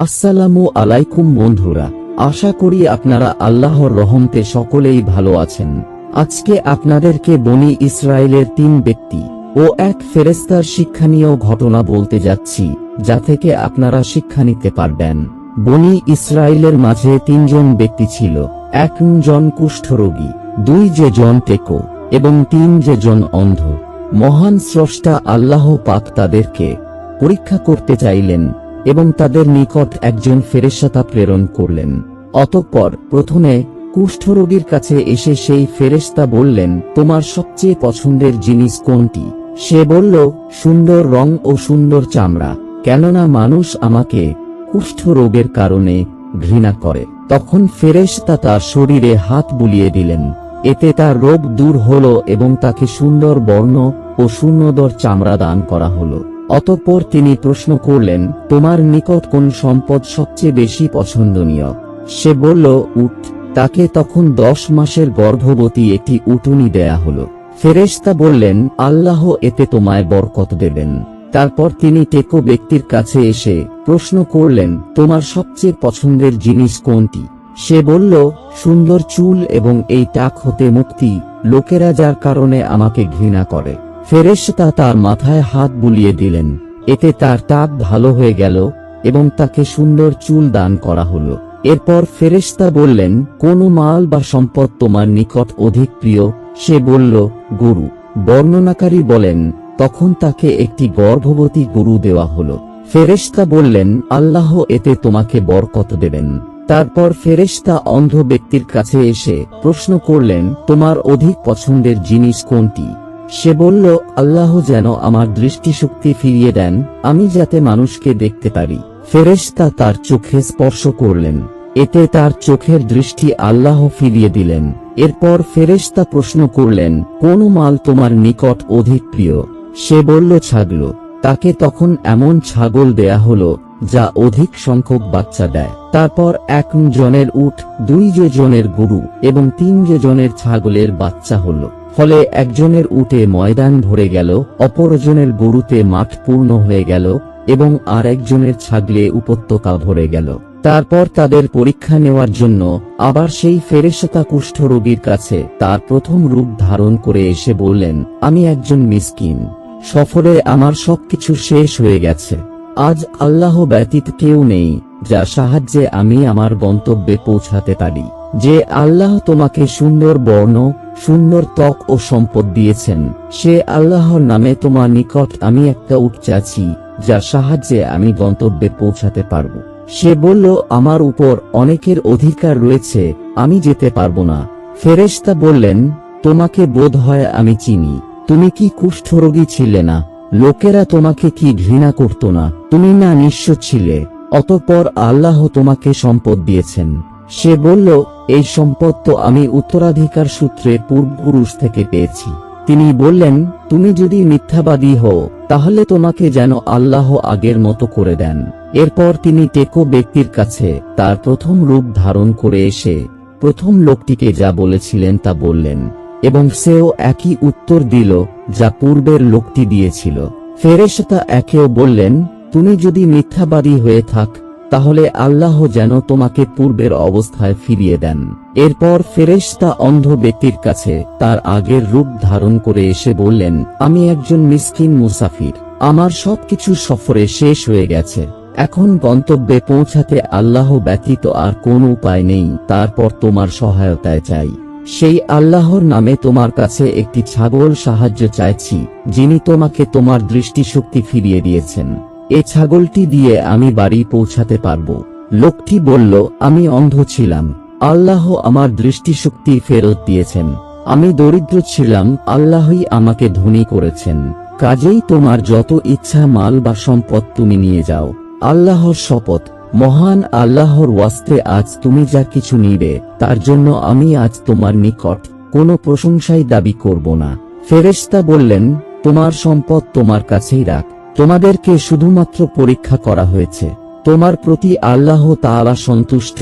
আসসালামু আলাইকুম বন্ধুরা, আশা করি আপনারা আল্লাহর রহমতে সকলেই ভালো আছেন। আজকে আপনাদেরকে বনি ইসরায়েলের তিন ব্যক্তি ও এক ফেরেস্তার শিক্ষণীয় ঘটনা বলতে যাচ্ছি, যা থেকে আপনারা শিক্ষা নিতে পারবেন। বনি ইসরায়েলের মাঝে তিনজন ব্যক্তি ছিল, একজন কুষ্ঠরোগী, দুই যে জন টেকো, এবং তিন যে জন অন্ধ। মহান স্রষ্টা আল্লাহ পাক তাদেরকে পরীক্ষা করতে চাইলেন এবং তাদের নিকট একজন ফেরেশতা প্রেরণ করলেন। অতঃপর প্রথমে কুষ্ঠরোগীর কাছে এসে সেই ফেরেশতা বললেন, তোমার সবচেয়ে পছন্দের জিনিস কোনটি? সে বলল, সুন্দর রং ও সুন্দর চামড়া, কেননা মানুষ আমাকে কুষ্ঠরোগের কারণে ঘৃণা করে। তখন ফেরেশতা তার শরীরে হাত বুলিয়ে দিলেন। এতে তার রোগ দূর হল এবং তাকে সুন্দর বর্ণ ও সুন্দর চামড়া দান করা হলো। অতঃপর তিনি প্রশ্ন করলেন, তোমার নিকট কোন সম্পদ সবচেয়ে বেশি পছন্দনীয়? সে বলল, উট। তাকে তখন দশ মাসের গর্ভবতী একটি উটুনি দেয়া হলো। ফেরেশতা বললেন, আল্লাহ এতে তোমায় বরকত দেবেন। তারপর তিনি টেকো ব্যক্তির কাছে এসে প্রশ্ন করলেন, তোমার সবচেয়ে পছন্দের জিনিস কোনটি? সে বলল, সুন্দর চুল এবং এই টাক হতে মুক্তি। লোকেরা যার কারণে আমাকে ঘৃণা করে। ফেরেশতা তার মাথায় হাত বুলিয়ে দিলেন, এতে তার টাক ভালো হয়ে গেল এবং তাকে সুন্দর চুল দান করা হল। এরপর ফেরেশতা বললেন, কোন মাল বা সম্পদ তোমার নিকট অধিক প্রিয়? সে বলল, গরু। বর্ণনাকারী বলেন, তখন তাকে একটি গর্ভবতী গরু দেওয়া হল। ফেরেশতা বললেন, আল্লাহ এতে তোমাকে বরকত দেবেন। তারপর ফেরেশতা অন্ধ ব্যক্তির কাছে এসে প্রশ্ন করলেন, তোমার অধিক পছন্দের জিনিস কোনটি? সে বলল, আল্লাহ যেন আমার দৃষ্টিশক্তি ফিরিয়ে দেন, আমি যাতে মানুষকে দেখতে পারি। ফেরেশতা তার চোখে স্পর্শ করলেন। এতে তার চোখের দৃষ্টি আল্লাহ ফিরিয়ে দিলেন। এরপর ফেরেশতা প্রশ্ন করলেন, কোন মাল তোমার নিকট অধিক প্রিয়? সে বলল, ছাগল। তাকে তখন এমন ছাগল দেয়া হলো, যা অধিক সংখ্যক বাচ্চা দেয়। তারপর এক জনের উট দুই যে জনের গরু এবং তিন যে জনের ছাগলের বাচ্চা হলো। ফলে একজনের উটে ময়দান ভরে গেল, অপরজনের গরুতে মাঠ পূর্ণ হয়ে গেল এবং আর একজনের ছাগলে উপত্যকা ভরে গেল। তারপর তাদের পরীক্ষা নেওয়ার জন্য আবার সেই ফেরেশতা কুষ্ঠ রোগীর কাছে তার প্রথম রূপ ধারণ করে এসে বললেন, আমি একজন মিসকিন। সফরে আমার সবকিছু শেষ হয়ে গেছে। আজ আল্লাহ ব্যতীত কেউ নেই। যা সাহায্যে আমি আমার গন্তব্যে পৌঁছাতে পারি। যে আল্লাহ তোমাকে সুন্দর বর্ণ, সুন্দর ত্বক ও সম্পদ দিয়েছেন, সে আল্লাহর নামে তোমার নিকট আমি একটা উট চাচ্ছি যার সাহায্যে আমি গন্তব্যে পৌঁছাতে পারব। সে বলল, আমার উপর অনেকের অধিকার রয়েছে, আমি যেতে পারব না। ফেরেশতা বললেন, তোমাকে বোধ হয় আমি চিনি। তুমি কি কুষ্ঠরোগী ছিলে না? লোকেরা তোমাকে কি ঘৃণা করত না? তুমি না নিঃস্ব ছিলে। অতঃপর আল্লাহ তোমাকে সম্পদ দিয়েছেন। সে বলল, এই সম্পদ তো আমি উত্তরাধিকার সূত্রে পূর্বপুরুষ থেকে পেয়েছি। তিনি বললেন, তুমি যদি মিথ্যাবাদী হও, তাহলে তোমাকে যেন আল্লাহ আগের মতো করে দেন। এরপর তিনি টেকো ব্যক্তির কাছে তার প্রথম রূপ ধারণ করে এসে প্রথম লোকটিকে যা বলেছিলেন তা বললেন, এবং সেও একই উত্তর দিল, যা পূর্বের লোকটি দিয়েছিল। ফেরেশতা একেও বললেন তুমি যদি মিথ্যাবাদী হয়ে থাক, তাহলে আল্লাহ যেন তোমাকে পূর্বের অবস্থায় ফিরিয়ে দেন। এরপর ফেরেশতা অন্ধ ব্যক্তির কাছে তার আগের রূপ ধারণ করে এসে বললেন, আমি একজন মিসকিন মুসাফির। আমার সবকিছু সফরে শেষ হয়ে গেছে। এখন গন্তব্যে পৌঁছাতে আল্লাহ ব্যতীত আর কোন উপায় নেই। তারপর তোমার সহায়তায় চাই। সেই আল্লাহর নামে তোমার কাছে একটি ছাগল সাহায্য চাইছি, যিনি তোমাকে তোমার দৃষ্টিশক্তি ফিরিয়ে দিয়েছেন। এ ছাগলটি দিয়ে আমি বাড়ি পৌঁছাতে পারব। লোকটি বলল, আমি অন্ধ ছিলাম। আল্লাহ আমার দৃষ্টিশক্তি ফেরত দিয়েছেন। আমি দরিদ্র ছিলাম, আল্লাহই আমাকে ধনী করেছেন। কাজেই তোমার যত ইচ্ছা মাল বা সম্পদ তুমি নিয়ে যাও। আল্লাহর শপথ। মহান আল্লাহর ওয়াস্তে আজ তুমি যা কিছু নিবে, তার জন্য আমি আজ তোমার নিকট কোনো প্রশংসাই দাবি করব না। ফেরেশতা বললেন, তোমার সম্পদ তোমার কাছেই রাখ। তোমাদেরকে শুধুমাত্র পরীক্ষা করা হয়েছে। তোমার প্রতি আল্লাহ তাআলা সন্তুষ্ট,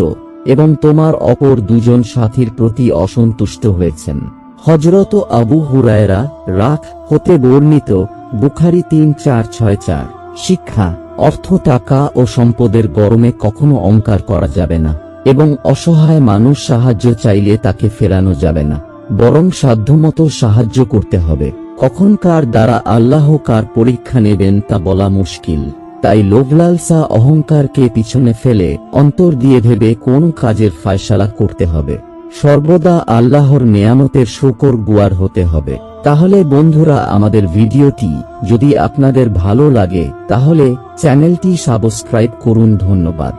এবং তোমার অপর দুজন সাথীর প্রতি অসন্তুষ্ট হয়েছেন। হজরত আবু হুরায়রা রাখ হতে বর্ণিত বুখারি তিন চার ছয় চার। শিক্ষা, অর্থ টাকা ও সম্পদের গরমে কখনো অঙ্কার করা যাবে না, এবং অসহায় মানুষ সাহায্য চাইলে তাকে ফেরানো যাবে না, বরং সাধ্যমতো সাহায্য করতে হবে। কখন কার দ্বারা আল্লাহ কার পরীক্ষা নেবেন তা বলা মুশকিল। তাই লোভলালসা অহংকারকে পিছনে ফেলে অন্তর দিয়ে ভেবে কোন কাজের ফায়সালা করতে হবে। সর্বদা আল্লাহর নেয়ামতের শুকর গুয়ার হতে হবে। তাহলে বন্ধুরা, আমাদের ভিডিওটি যদি আপনাদের ভালো লাগে, তাহলে চ্যানেলটি সাবস্ক্রাইব করুন। ধন্যবাদ।